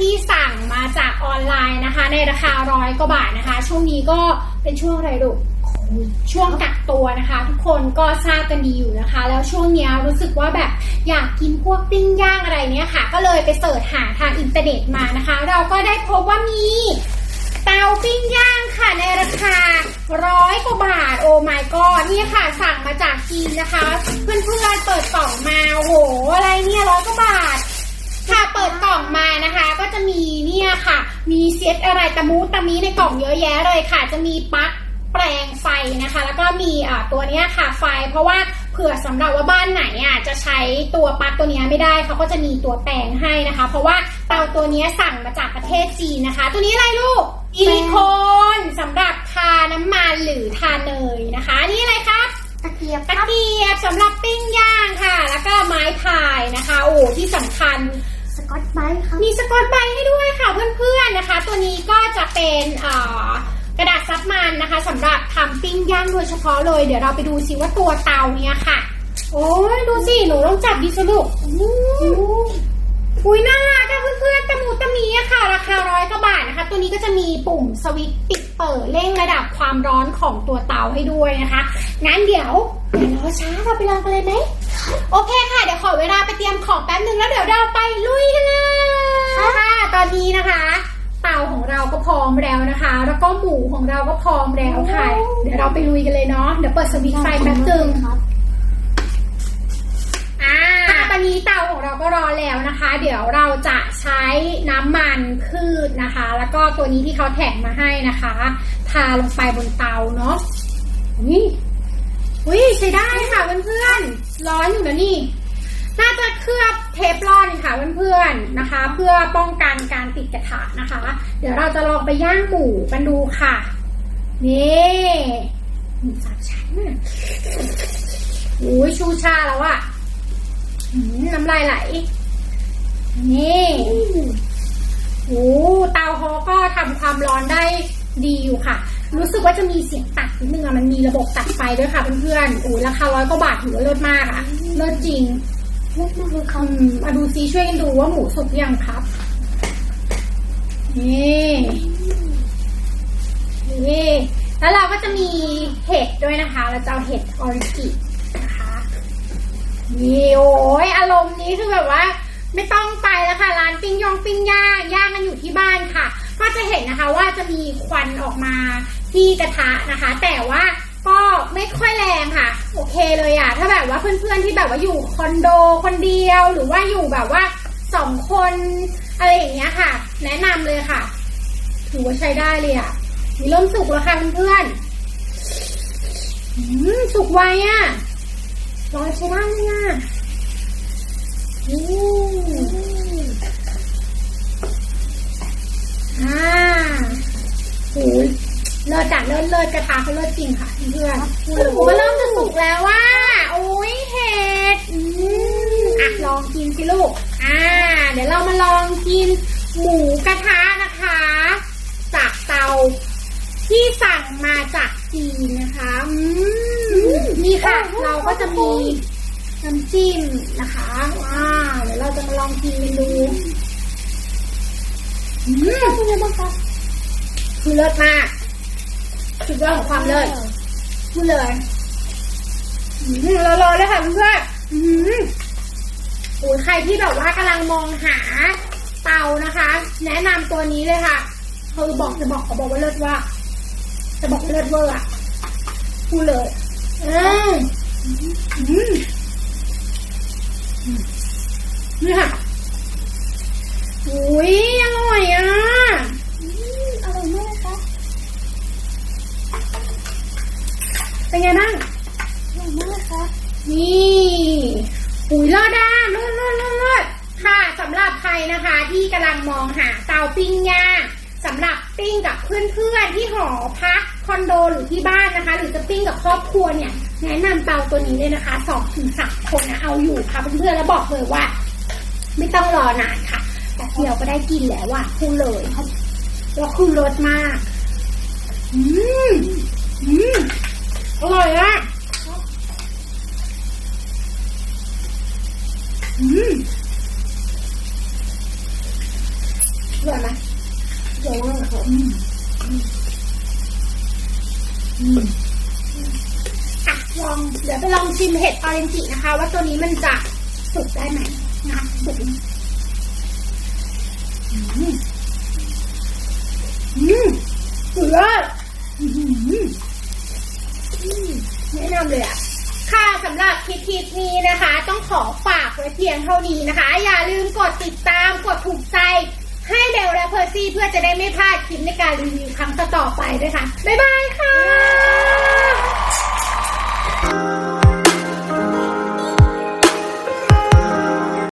ที่สั่งมาจากออนไลน์นะคะ ในราคาร้อยกว่าบาทนะคะ ช่วงนี้ก็เป็นช่วงอะไรลูกช่วงกักตัวนะคะ ทุกคนก็ทราบกันดีอยู่นะคะ แล้วช่วงนี้รู้สึกว่าแบบอยากกินพวกปิ้งย่างอะไรเนี้ยค่ะ ก็เลยไปเสิร์ชหาทางอินเทอร์เน็ตมานะคะ เราก็ได้พบว่ามีเตาปิ้งย่างค่ะในราคาร้อยกว่าบาทโอ้ my god นี่ค่ะสั่งมาจากจีนนะคะ เพื่อนๆเปิดกล่องมาโอ้โหอะไรเนี่ยร้อยกว่าบาท เปิดกล่องมานะคะ ก็จะมีเนี่ยค่ะ มีเซตอะไรตะมูตะมีในกล่องเยอะแยะเลยค่ะ จะมีปลั๊กแปลงไฟนะคะ แล้วก็มีอ่าตัวเนี้ยค่ะไฟ เพราะว่าเผื่อสำหรับว่าบ้านไหนอะจะใช้ตัวปลั๊กตัวเนี้ยไม่ได้เขาก็จะมีตัวแปลงให้นะคะ เพราะว่าเตาตัวเนี้ยสั่งมาจากประเทศจีนนะคะ ตัวนี้อะไรลูกอิลิโคนสำหรับทาน้ำมันหรือทาเนยนะคะอันนี่อะไรครับตะเกียบตะเกียบสำหรับปิ้งย่างค่ะ แล้วก็ไม้พายนะคะ โอ้ที่สำคัญส กอตไบท์ครับมีสกอตไบท์ให้ด้วยค่ะเพื่อนๆนะคะ ตัวนี้ก็จะเป็นกระดาษซับมันนะคะสำหรับทำปิ้งย่างโดยเฉพาะเลย เดี๋ยวเราไปดูซิว่าตัวเตาเนี้ยค่ะ โอ้ยดูสิหนูต้องจับดิสลูกอุ้ยน่ารักอะเพื่อนๆตะมูตะมีอะค่ะ ราคาร้อยกว่าบาทนะคะ ตัวนี้ก็จะมีปุ่มสวิตช์ปิดเปิดเร่งระดับความร้อนของตัวเตาให้ด้วยนะคะงั้นเดี๋ยวเดี๋ยวรอช้าเราไปลองกันเลยไหมโอเคค่ะ เดี๋ยวขอเวลาไปเตรียมของแป๊บนึงแล้วเดี๋ยวเราไปลุยกันเลยค่ะ ตอ นนี้นะคะ เตาของเราก็พร้อมแล้วนะคะ แล้วก็หมูของเราก็พร้อมแล้วค่ะ เดี๋ยวเราไปลุยกันเลยเนาะ เดี๋ยวเปิดสวิตช์ไฟแป๊บนึงครับอ่าตอนนี้เตาของเราก็รอแล้วนะคะ เดี๋ยวเราจะใช้น้ำมันพืชนะคะ แล้วก็ตัวนี้ที่เขาแถมมาให้นะคะ ทาลงไปบนเตาเนาะนี่อุ้ยใช้ได้ค่ะเพื่อนๆ ร้อนอยู่นะนี่ น่าจะเคลือบเทฟลอนค่ะเพื่อนๆนะคะ เพื่อป้องกันการติดกระทะนะคะ เดี๋ยวเราจะลองไปย่างหมูกันดูค่ะ นี่หมูสามชั้นน่ะอุ้ยชูชาแล้วอะน้ำลายไหล นี่โอ้เตาเขาก็ทำความร้อนได้ดีอยู่ค่ะ รู้สึกว่าจะมีเสียงตัดนิดนึงอะมันมีระบบตัดไฟด้วยค่ะเพื่อนๆโอ้ยราคาร้อยกว่าบาทถือว่าเลิศมากอะเลิศจริง เลือกมากเลยคอืรับมาดูซิช่วยกันดูว่าหมูสุกยังครับ นี่นี่แล้วเราก็จะมีเห็ดด้วยนะคะ เราจะเอาเห็ดออริจินะคะนี่โอ้ยอารมณ์นี้คือแบบว่า ไม่ต้องไปแล้วค่ะ ร้านปิ้งยองปิ้งย่างย่างกันอยู่ที่บ้านค่ะ ก็จะเห็นนะคะว่าจะมีควันออกมาที่กระทะนะคะ แต่ว่า ก็ไม่ค่อยแรงค่ะ โอเคเลยอะถ้าแบบว่าเพื่อนๆที่แบบว่าอยู่คอนโดคนเดียวหรือว่าอยู่แบบว่าสองคนอะไรอย่างเงี้ยค่ะ แนะนำเลยค่ะ ถือว่าใช้ได้เลยอะมีเริ่มสุกแล้วค่ะเพื่อนๆอืมสุกไวอะรอยใช้ได้เลยอะอืมอ่า ศจัดเลิศเลิศกระทะเขาเลิศจริงค่ะเพื่อนๆหมูก็เริ่มจะสุกแล้วว่าโอ้ยเห็ดอืมอะลองกินสิลูก อ่า เดี๋ยวเรามาลองกินหมูกระทะนะคะ จากเตาที่สั่งมาจากจีนนะคะอืมนี่ค่ะ เราก็จะมีน้ำจิ้มนะคะว้าวเดี๋ยวเราจะมาลองกินกันดูอืมเป็นไงบ้างครับคือเลิศมาก สุดยอดของความเลิศพูดเลยอืมรอๆเลยค่ะเพื่อนๆอืมโอ้ยใครที่แบบว่ากำลังมองหาเตานะคะ แนะนำตัวนี้เลยค่ะคือบอกจะบอกเขาบอกว่าเลิศว่า จะบอกว่าเลิศเวอร์อะพูดเลยอืมอืมนี่ค่ะ เป็นไงบ้างอร่อยมากครับนี่ปุ๋ยเลิศอะเลิศเลิศค่ะสำหรับใครนะคะที่กำลังมองหาเตาปิ้งย่างสำหรับปิ้งกับเพื่อนๆที่หอพักคอนโดหรือที่บ้านนะคะ หรือจะปิ้งกับครอบครัวเนี่ย แนะนำเตาตัวนี้เลยนะคะสองถึงสามคนนะเอาอยู่ค่ะเพื่อนๆแล้วบอกเลยว่า ไม่ต้องรอนานค่ะแต่เดียวก็ได้กินแล้วอะพูดเลยแล้วคือรสมาก อืมอืม อร่อยอะอืมอร่อยไหมเดี๋ยวมากครับอะลองเดี๋ยวไปลองชิมเห็ดออเรนจินะคะ ว่าตัวนี้มันจะสุกได้ไหมนะคะสุกไหมอืมอืมสุดยอดอื้อหืออืม แนะนำเลยอะค่ะสำหรับคลิปคลิปนี้นะคะ ต้องขอฝากไว้เพียงเท่านี้นะคะ อย่าลืมกดติดตามกดถูกใจ ให้เดลและเพอร์ซี่เพื่อจะได้ไม่พลาดคลิปในการรีวิวครั้งต่อๆไปด้วยค่ะ บ๊ายบายค่ะ